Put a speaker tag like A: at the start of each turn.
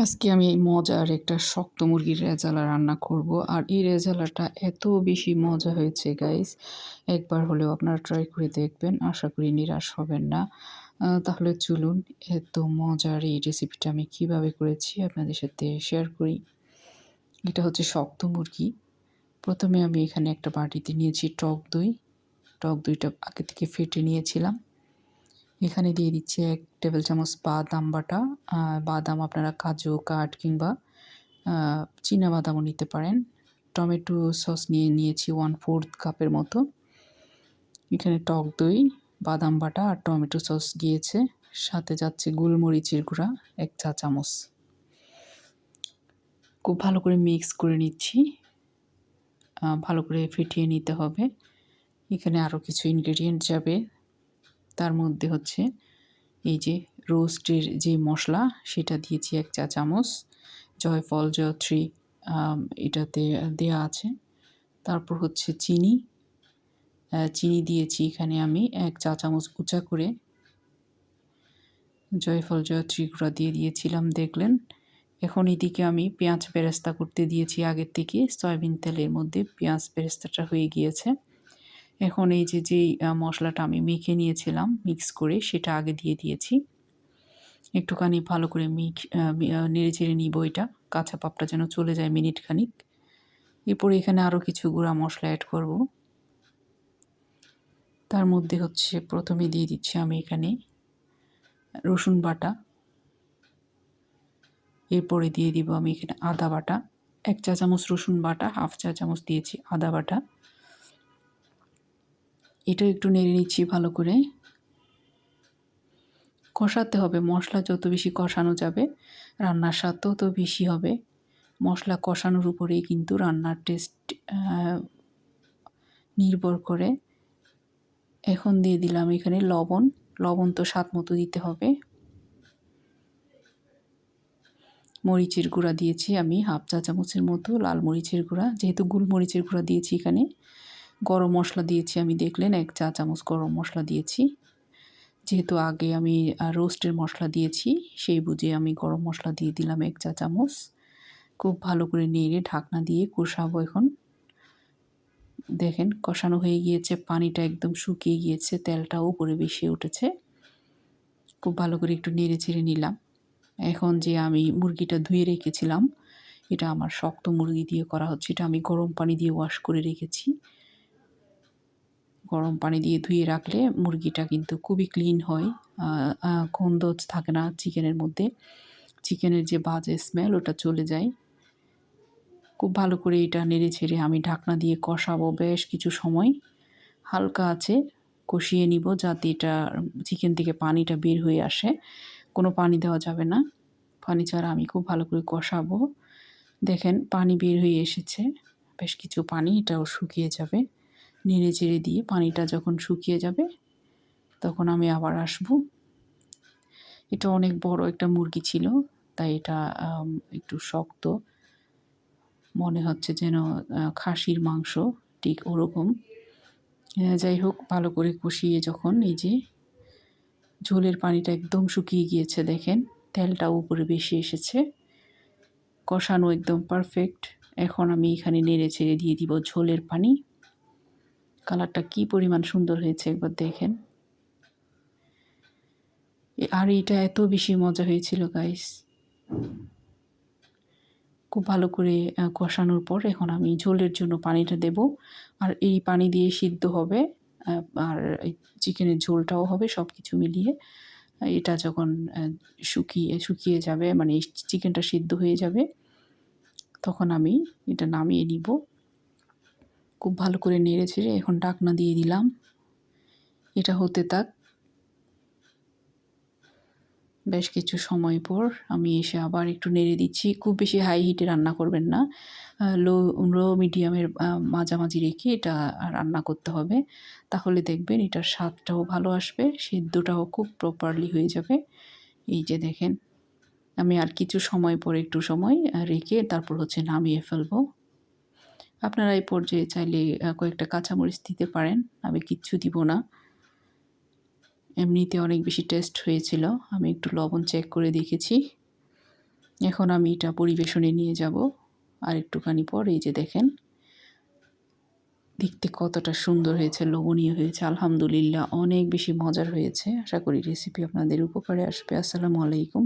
A: আজকে আমি এই মজার একটা শক্ত মুরগির রেজালা রান্না করব। আর এই রেজালাটা এত বেশি মজা হয়েছে গাইস একবার হলেও আপনারা ট্রাই করে দেখবেন। আশা করি নিরাশ হবেন না। তাহলে চলুন এত মজার এই রেসিপিটা আমি কীভাবে করেছি আপনাদের সাথে শেয়ার করি। এটা হচ্ছে শক্ত মুরগি। প্রথমে আমি এখানে একটা বাটিতে নিয়েছি টক দই। টক দইটা আগে থেকে ফেটে নিয়েছিলাম। এখানে দিয়ে দিচ্ছি এক টেবিল চামচ বাদাম বাটা। বাদাম আপনারা কাজু, কাঠ কিংবা চীনা বাদামও নিতে পারেন। টমেটো সস নিয়ে নিয়েছি ওয়ান ফোর্থ কাপের মতো। এখানে টক দই, বাদাম বাটা আর টমেটো সস গিয়েছে সাথে যাচ্ছে গোলমরিচের গুঁড়া, এক চা চামচ। খুব ভালো করে মিক্স করে নিচ্ছি। ভালো করে ফিটিয়ে নিতে হবে। এখানে আরও কিছু ইনগ্রেডিয়েন্ট যাবে। তার মধ্যে হচ্ছে এই যে রোস্টের যে মশলা, সেটা দিয়েছি এক চা চামচ। জয়ফল, জয়ত্রী এটাতে দেয়া আছে। তারপর হচ্ছে চিনি। চিনি দিয়েছি এখানে আমি এক চা চামচ উঁচা করে। জয়ফল, জয়ত্রী গুঁড়া দিয়ে দিয়েছিলাম, দেখলেন। এখন এদিকে আমি পেঁয়াজ বেরেস্তা করতে দিয়েছি আগের থেকে। সয়াবিন তেলের মধ্যে পেঁয়াজ বেরেস্তাটা হয়ে গিয়েছে। এখন এই যে যেই মশলাটা আমি মেখে নিয়েছিলাম মিক্স করে, সেটা আগে দিয়ে দিয়েছি। একটুখানি ভালো করে মিক নেড়ে চেড়ে নিব এটা। কাঁচা পাপটা যেন চলে যায় মিনিট খানিক। এরপরে এখানে আরও কিছু গুঁড়া মশলা অ্যাড করব। তার মধ্যে হচ্ছে, প্রথমে দিয়ে দিচ্ছি আমি এখানে রসুন বাটা। এরপরে দিয়ে দিব আমি এখানে আদা বাটা। এক চা চামচ রসুন বাটা, হাফ চা চামচ দিয়েছি আদা বাটা। এটা একটু নেড়ে নিচ্ছি ভালো করে। কষাতে হবে, মশলা যত বেশি কষানো যাবে, রান্নার স্বাদ তত বেশি হবে। মশলা কষানোর উপরেই কিন্তু রান্নার টেস্ট নির্ভর করে। এখন দিয়ে দিলাম এখানে লবণ লবণ তো স্বাদ মতো দিতে হবে। মরিচের গুঁড়া দিয়েছি আমি, হাফ চা চামচের মতো, লাল মরিচের গুঁড়া, যেহেতু গুলমরিচের গুঁড়া দিয়েছি এখানে। গরম মশলা দিয়েছি। আমি দেখলেন এক চা চামচ গরম মশলা দিয়েছি। যেহেতু আগে আমি রোস্টের মশলা দিয়েছি, সেই বুঝে আমি গরম মশলা দিয়ে দিলাম এক চা চামচ। খুব ভালো করে নেড়ে ঢাকনা দিয়ে কষাবো এখন। দেখেন কষানো হয়ে গিয়েছে, পানিটা একদম শুকিয়ে গিয়েছে, তেলটাও উপরে বেশি উঠেছে। খুব ভালো করে একটু নেড়ে ছেড়ে নিলাম। এখন যে আমি মুরগিটা ধুয়ে রেখেছিলাম, এটা আমার শক্ত মুরগি দিয়ে করা হচ্ছে। এটা আমি গরম পানি দিয়ে ওয়াশ করে রেখেছি। গরম পানি দিয়ে ধুয়ে রাখলে মুরগিটা কিন্তু খুবই ক্লিন হয়। গন্ধ থাকে না চিকেনের মধ্যে। চিকেনের যে বাজে স্মেল ওটা চলে যায়। খুব ভালো করে এটা নেড়ে ছেড়ে আমি ঢাকনা দিয়ে কষাবো বেশ কিছু সময়। হালকা আছে, কষিয়ে নিব যাতে এটা চিকেন থেকে পানিটা বের হয়ে আসে। কোনো পানি দেওয়া যাবে না। পানি ছাড়া আমি খুব ভালো করে কষাবো। দেখেন পানি বের হয়ে এসেছে। বেশ কিছু পানি এটাও শুকিয়ে যাবে। নেড়ে চেড়ে দিয়ে পানিটা যখন শুকিয়ে যাবে, তখন আমি আবার আসব। এটা অনেক বড় একটা মুরগি ছিল, তাই এটা একটু শক্ত। মনে হচ্ছে যেন খাসির মাংস, ঠিক ওরকম। যাই হোক, ভালো করে কষিয়ে যখন এই যে ঝোলের পানিটা একদম শুকিয়ে গিয়েছে, দেখেন তেলটা উপরে বেশি এসেছে। কষানো একদম পারফেক্ট এখন আমি এখানে নেড়ে ছেড়ে দিয়ে দিব ঝোলের পানি। কালারটা কি পরিমাণ সুন্দর হয়েছে একবার দেখেন। আর এটা এত বেশি মজা হয়েছিল গাইস খুব ভালো করে কষানোর পর এখন আমি ঝোলের জন্য পানিটা দেব। আর এই পানি দিয়ে সিদ্ধ হবে আর চিকেনের ঝোলটাও হবে সব কিছু মিলিয়ে। এটা যখন শুকিয়ে শুকিয়ে যাবে মানে চিকেনটা সিদ্ধ হয়ে যাবে, তখন আমি এটা নামিয়ে নিব। খুব ভালো করে নেড়ে ছেড়ে এখন ডাকনা দিয়ে দিলাম। এটা হতে থাক। বেশ কিছু সময় পর আমি এসে আবার একটু নেড়ে দিচ্ছি। খুব বেশি হাই হিটে রান্না করবেন না। লো লো মিডিয়ামের মাঝামাঝি রেখে এটা রান্না করতে হবে। তাহলে দেখবেন এটার স্বাদটাও ভালো আসবে, সেদ্ধটাও খুব প্রপারলি হয়ে যাবে। এই যে দেখেন, আমি আর কিছু সময় পর একটু সময় রেখে তারপর হচ্ছে নামিয়ে ফেলব। আপনারা এই পর্যায়ে চাইলে কয়েকটা কাঁচামরিচ দিতে পারেন। আমি কিচ্ছু দিব না। এমনিতে অনেক বেশি টেস্ট হয়েছিল। আমি একটু লবণ চেক করে দেখেছি। এখন আমি এটা পরিবেশনে নিয়ে যাব। আর একটুখানি পর এই যে দেখেন, দেখতে কতটা সুন্দর হয়েছে, লোভনীয় হয়েছে, আলহামদুলিল্লাহ। অনেক বেশি মজার হয়েছে। আশা করি রেসিপি আপনাদের উপকারে আসবে। আসসালামু আলাইকুম।